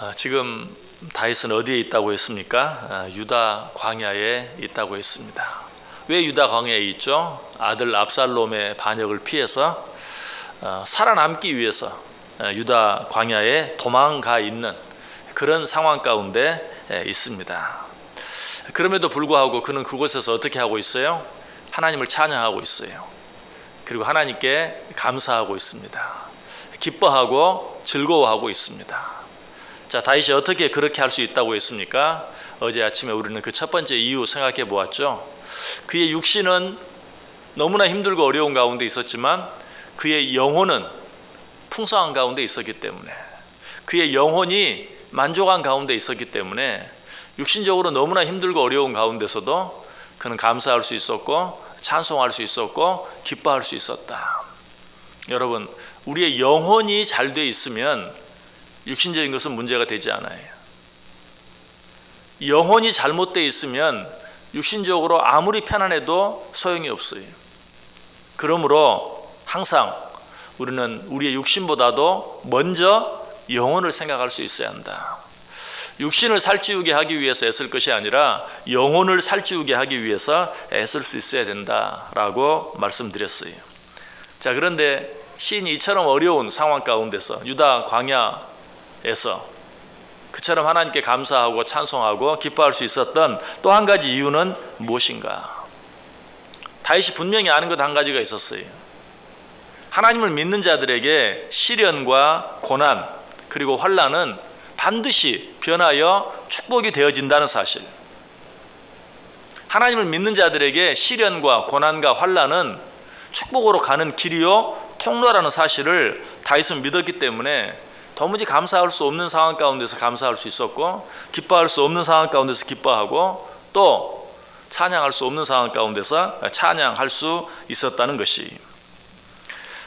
아, 지금 다윗은 어디에 있다고 했습니까? 아, 유다 광야에 있다고 했습니다. 왜 유다 광야에 있죠? 아들 압살롬의 반역을 피해서 어, 살아남기 위해서 어, 유다 광야에 도망가 있는 그런 상황 가운데 에, 있습니다. 그럼에도 불구하고 그는 그곳에서 어떻게 하고 있어요? 하나님을 찬양하고 있어요. 그리고 하나님께 감사하고 있습니다. 기뻐하고 즐거워하고 있습니다. 자, 다윗이 어떻게 그렇게 할 수 있다고 했습니까? 어제 아침에 우리는 그 첫 번째 이유 생각해 보았죠. 그의 육신은 너무나 힘들고 어려운 가운데 있었지만 그의 영혼은 풍성한 가운데 있었기 때문에 그의 영혼이 만족한 가운데 있었기 때문에 육신적으로 너무나 힘들고 어려운 가운데서도 그는 감사할 수 있었고 찬송할 수 있었고 기뻐할 수 있었다. 여러분, 우리의 영혼이 잘 돼 있으면 육신적인 것은 문제가 되지 않아요. 영혼이 잘못되어 있으면 육신적으로 아무리 편안해도 소용이 없어요. 그러므로 항상 우리는 우리의 육신보다도 먼저 영혼을 생각할 수 있어야 한다. 육신을 살찌우게 하기 위해서 애쓸 것이 아니라 영혼을 살찌우게 하기 위해서 애쓸 수 있어야 된다라고 말씀드렸어요. 자, 그런데 시인이 이처럼 어려운 상황 가운데서 유다 광야 에서 그처럼 하나님께 감사하고 찬송하고 기뻐할 수 있었던 또 한 가지 이유는 무엇인가? 다윗이 분명히 아는 것 한 가지가 있었어요. 하나님을 믿는 자들에게 시련과 고난 그리고 환란은 반드시 변하여 축복이 되어진다는 사실. 하나님을 믿는 자들에게 시련과 고난과 환란은 축복으로 가는 길이요 통로라는 사실을 다윗은 믿었기 때문에 도무지 감사할 수 없는 상황 가운데서 감사할 수 있었고 기뻐할 수 없는 상황 가운데서 기뻐하고 또 찬양할 수 없는 상황 가운데서 찬양할 수 있었다는 것이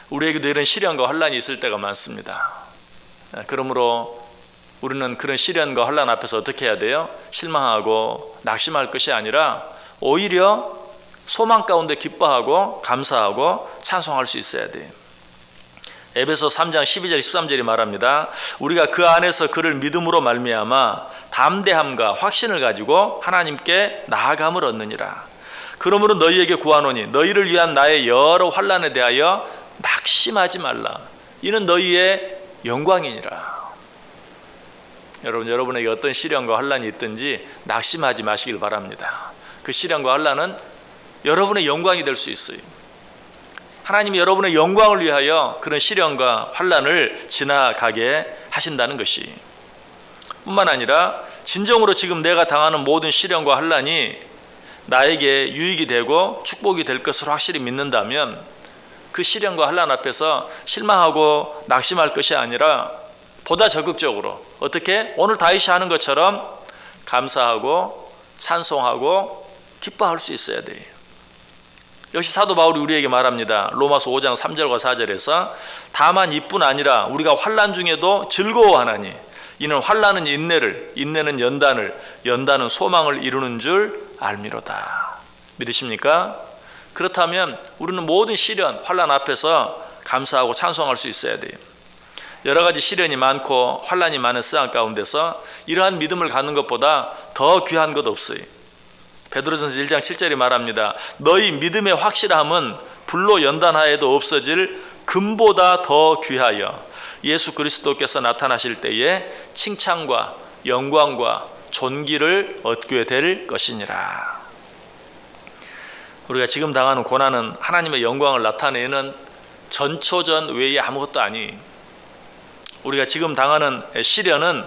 우리에게도 이런 시련과 환란이 있을 때가 많습니다. 그러므로 우리는 그런 시련과 환란 앞에서 어떻게 해야 돼요? 실망하고 낙심할 것이 아니라 오히려 소망 가운데 기뻐하고 감사하고 찬송할 수 있어야 돼요. 에베소 3장 12절 13절이 말합니다. 우리가 그 안에서 그를 믿음으로 말미암아 담대함과 확신을 가지고 하나님께 나아감을 얻느니라. 그러므로 너희에게 구하노니 너희를 위한 나의 여러 환란에 대하여 낙심하지 말라. 이는 너희의 영광이니라. 여러분 여러분에게 어떤 시련과 환란이 있든지 낙심하지 마시길 바랍니다. 그 시련과 환란은 여러분의 영광이 될 수 있어요. 하나님이 여러분의 영광을 위하여 그런 시련과 환란을 지나가게 하신다는 것이 뿐만 아니라 진정으로 지금 내가 당하는 모든 시련과 환란이 나에게 유익이 되고 축복이 될 것을 확실히 믿는다면 그 시련과 환란 앞에서 실망하고 낙심할 것이 아니라 보다 적극적으로 어떻게 오늘 다윗이 하는 것처럼 감사하고 찬송하고 기뻐할 수 있어야 돼요. 역시 사도 바울이 우리에게 말합니다. 로마서 5장 3절과 4절에서 다만 이뿐 아니라 우리가 환란 중에도 즐거워하나니 이는 환란은 인내를 인내는 연단을 연단은 소망을 이루는 줄 알미로다. 믿으십니까? 그렇다면 우리는 모든 시련, 환란 앞에서 감사하고 찬송할 수 있어야 돼요. 여러 가지 시련이 많고 환란이 많은 상황 가운데서 이러한 믿음을 갖는 것보다 더 귀한 것 없어요. 베드로전서 1장 7절이 말합니다. 너희 믿음의 확실함은 불로 연단하여도 없어질 금보다 더 귀하여 예수 그리스도께서 나타나실 때에 칭찬과 영광과 존귀를 얻게 될 것이니라. 우리가 지금 당하는 고난은 하나님의 영광을 나타내는 전초전 외에 아무것도 아니. 우리가 지금 당하는 시련은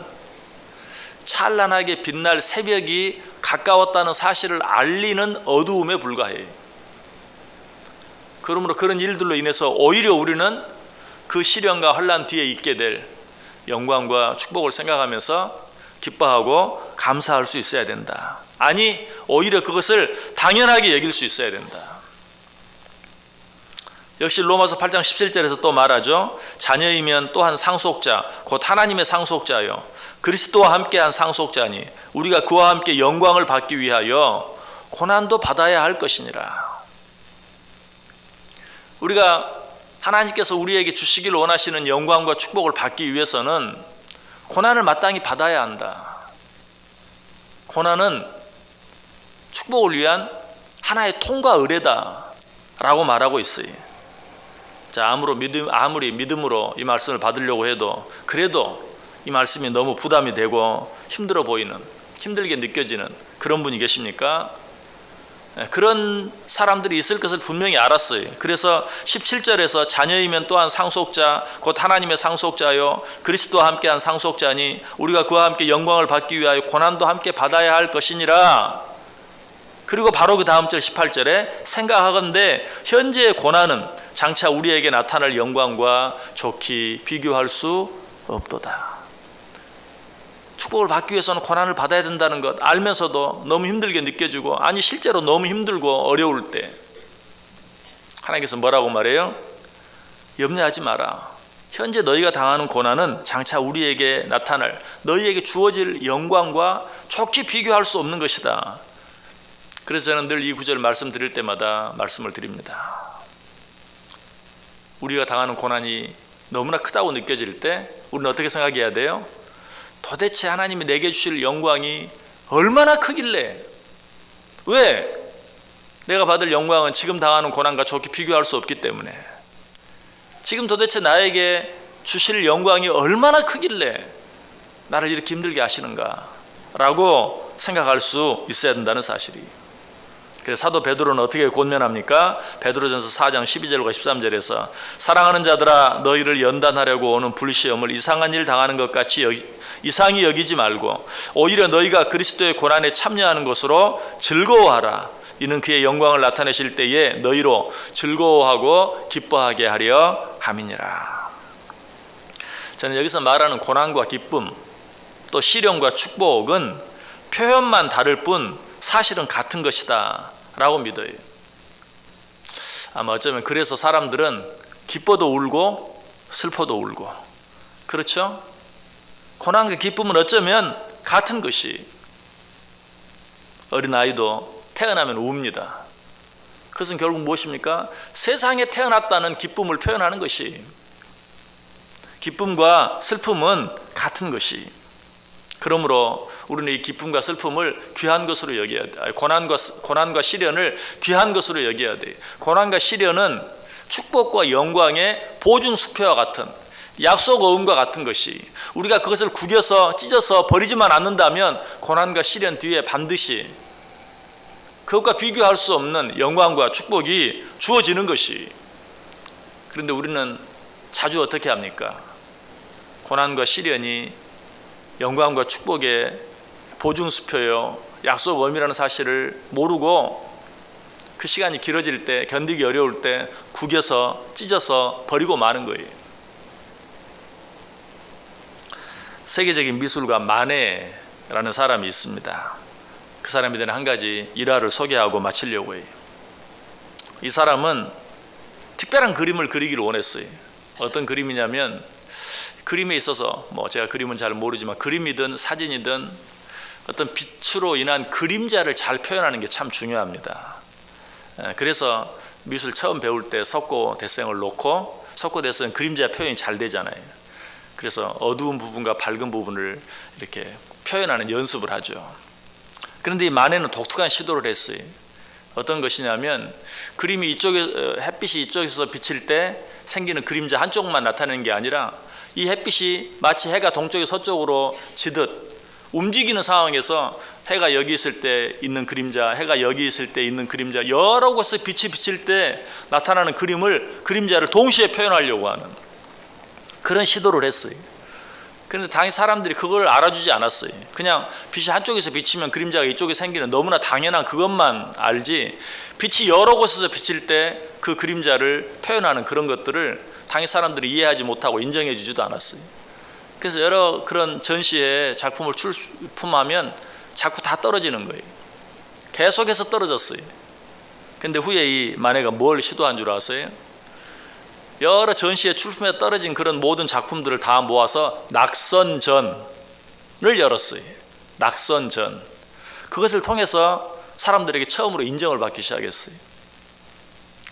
찬란하게 빛날 새벽이 가까웠다는 사실을 알리는 어두움에 불과해. 그러므로 그런 일들로 인해서 오히려 우리는 그 시련과 환란 뒤에 있게 될 영광과 축복을 생각하면서 기뻐하고 감사할 수 있어야 된다. 아니, 오히려 그것을 당연하게 여길 수 있어야 된다. 역시 로마서 8장 17절에서 또 말하죠. 자녀이면 또한 상속자, 곧 하나님의 상속자요. 그리스도와 함께한 상속자니 우리가 그와 함께 영광을 받기 위하여 고난도 받아야 할 것이니라. 우리가 하나님께서 우리에게 주시길 원하시는 영광과 축복을 받기 위해서는 고난을 마땅히 받아야 한다. 고난은 축복을 위한 하나의 통과 의례다라고 말하고 있어요. 자, 아무로 믿음, 아무리 믿음으로 이 말씀을 받으려고 해도 그래도 이 말씀이 너무 부담이 되고 힘들어 보이는, 힘들게 느껴지는 그런 분이 계십니까? 예, 그런 사람들이 있을 것을 분명히 알았어요. 그래서 17절에서 자녀이면 또한 상속자, 곧 하나님의 상속자요, 그리스도와 함께한 상속자니 우리가 그와 함께 영광을 받기 위하여 고난도 함께 받아야 할 것이니라. 그리고 바로 그 다음 절 18절에 생각하건대 현재의 고난은 장차 우리에게 나타날 영광과 좋게 비교할 수 없도다. 축복을 받기 위해서는 고난을 받아야 된다는 것 알면서도 너무 힘들게 느껴지고 아니 실제로 너무 힘들고 어려울 때 하나님께서 뭐라고 말해요? 염려하지 마라. 현재 너희가 당하는 고난은 장차 우리에게 나타날 너희에게 주어질 영광과 좋게 비교할 수 없는 것이다. 그래서 저는 늘 이 구절 말씀드릴 때마다 말씀을 드립니다. 우리가 당하는 고난이 너무나 크다고 느껴질 때 우리는 어떻게 생각해야 돼요? 도대체 하나님이 내게 주실 영광이 얼마나 크길래? 왜? 내가 받을 영광은 지금 당하는 고난과 좋게 비교할 수 없기 때문에. 지금 도대체 나에게 주실 영광이 얼마나 크길래 나를 이렇게 힘들게 하시는가? 라고 생각할 수 있어야 된다는 사실이 그래서 사도 베드로는 어떻게 권면합니까? 베드로전서 4장 12절과 13절에서 사랑하는 자들아 너희를 연단하려고 오는 불시험을 이상한 일 당하는 것 같이 여기, 이상히 여기지 말고 오히려 너희가 그리스도의 고난에 참여하는 것으로 즐거워하라. 이는 그의 영광을 나타내실 때에 너희로 즐거워하고 기뻐하게 하려 함이니라. 저는 여기서 말하는 고난과 기쁨 또 시련과 축복은 표현만 다를 뿐 사실은 같은 것이다 라고 믿어요. 아마 어쩌면 그래서 사람들은 기뻐도 울고 슬퍼도 울고 그렇죠? 고난과 기쁨은 어쩌면 같은 것이 어린아이도 태어나면 웁니다. 그것은 결국 무엇입니까? 세상에 태어났다는 기쁨을 표현하는 것이 기쁨과 슬픔은 같은 것이 그러므로 우리는 이 기쁨과 슬픔을 귀한 것으로 여겨야 돼. 고난과 고난과 시련을 귀한 것으로 여겨야 돼. 고난과 시련은 축복과 영광의 보증 수표와 같은 약속 어음과 같은 것이 우리가 그것을 구겨서 찢어서 버리지만 않는다면 고난과 시련 뒤에 반드시 그것과 비교할 수 없는 영광과 축복이 주어지는 것이 그런데 우리는 자주 어떻게 합니까? 고난과 시련이 영광과 축복의 보증수표요 약속 의미라는 사실을 모르고 그 시간이 길어질 때 견디기 어려울 때 구겨서 찢어서 버리고 마는 거예요. 세계적인 미술가 마네라는 사람이 있습니다. 그 사람에 대한 한 가지 일화를 소개하고 마치려고 해요. 이 사람은 특별한 그림을 그리기를 원했어요. 어떤 그림이냐면 그림에 있어서 뭐 제가 그림은 잘 모르지만 그림이든 사진이든 어떤 빛으로 인한 그림자를 잘 표현하는 게 참 중요합니다. 그래서 미술 처음 배울 때 석고 대생을 놓고 석고 대생 그림자 표현이 잘 되잖아요. 그래서 어두운 부분과 밝은 부분을 이렇게 표현하는 연습을 하죠. 그런데 이 만에는 독특한 시도를 했어요. 어떤 것이냐면 그림이 이쪽에 햇빛이 이쪽에서 비칠 때 생기는 그림자 한쪽만 나타내는 게 아니라 이 햇빛이 마치 해가 동쪽에 서쪽으로 지듯 움직이는 상황에서 해가 여기 있을 때 있는 그림자, 해가 여기 있을 때 있는 그림자, 여러 곳에 빛이 비칠 때 나타나는 그림을 그림자를 동시에 표현하려고 하는 그런 시도를 했어요. 그런데 당연히 사람들이 그걸 알아주지 않았어요. 그냥 빛이 한쪽에서 비치면 그림자가 이쪽에 생기는 너무나 당연한 그것만 알지 빛이 여러 곳에서 비칠 때 그 그림자를 표현하는 그런 것들을 당연히 사람들이 이해하지 못하고 인정해 주지도 않았어요. 그래서 여러 그런 전시에 작품을 출품하면 자꾸 다 떨어지는 거예요. 계속해서 떨어졌어요. 근데 후에 이 마네가 뭘 시도한 줄 아세요? 여러 전시에 출품해 떨어진 그런 모든 작품들을 다 모아서 낙선전을 열었어요. 낙선전. 그것을 통해서 사람들에게 처음으로 인정을 받기 시작했어요.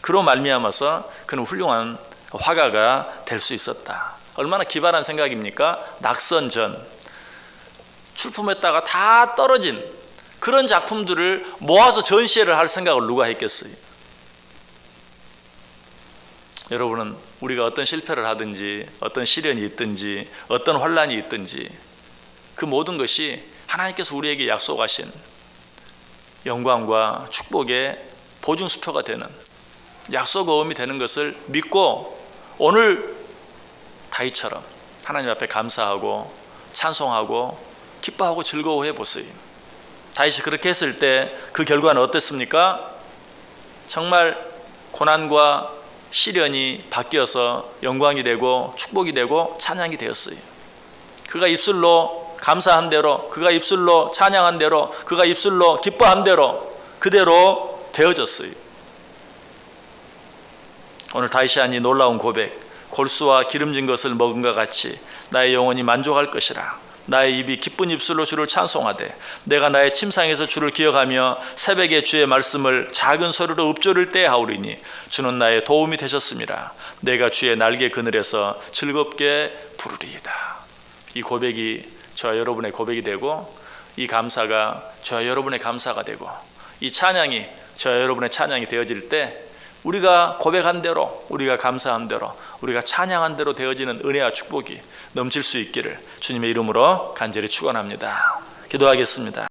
그로 말미암아서 그는 훌륭한 화가가 될 수 있었다. 얼마나 기발한 생각입니까? 낙선 전 출품했다가 다 떨어진 그런 작품들을 모아서 전시회를 할 생각을 누가 했겠어요? 여러분은 우리가 어떤 실패를 하든지 어떤 시련이 있든지 어떤 환란이 있든지 그 모든 것이 하나님께서 우리에게 약속하신 영광과 축복의 보증 수표가 되는 약속 어음이 되는 것을 믿고 오늘 다이처럼 하나님 앞에 감사하고 찬송하고 기뻐하고 즐거워해 보세요. 다윗이 그렇게 했을 때 그 결과는 어땠습니까? 정말 고난과 시련이 바뀌어서 영광이 되고 축복이 되고 찬양이 되었어요. 그가 입술로 감사한 대로, 그가 입술로 찬양한 대로, 그가 입술로 기뻐한 대로 그대로 되어졌어요. 오늘 다시 한이 놀라운 고백, 골수와 기름진 것을 먹은과 같이 나의 영혼이 만족할 것이라. 나의 입이 기쁜 입술로 주를 찬송하되 내가 나의 침상에서 주를 기억하며 새벽에 주의 말씀을 작은 소리로 읊조릴 때 하오리니 주는 나의 도움이 되셨습니다. 내가 주의 날개 그늘에서 즐겁게 부르리이다. 이 고백이 저와 여러분의 고백이 되고 이 감사가 저와 여러분의 감사가 되고 이 찬양이 저와 여러분의 찬양이 되어질 때 우리가 고백한 대로 우리가 감사한 대로 우리가 찬양한 대로 되어지는 은혜와 축복이 넘칠 수 있기를 주님의 이름으로 간절히 축원합니다. 기도하겠습니다.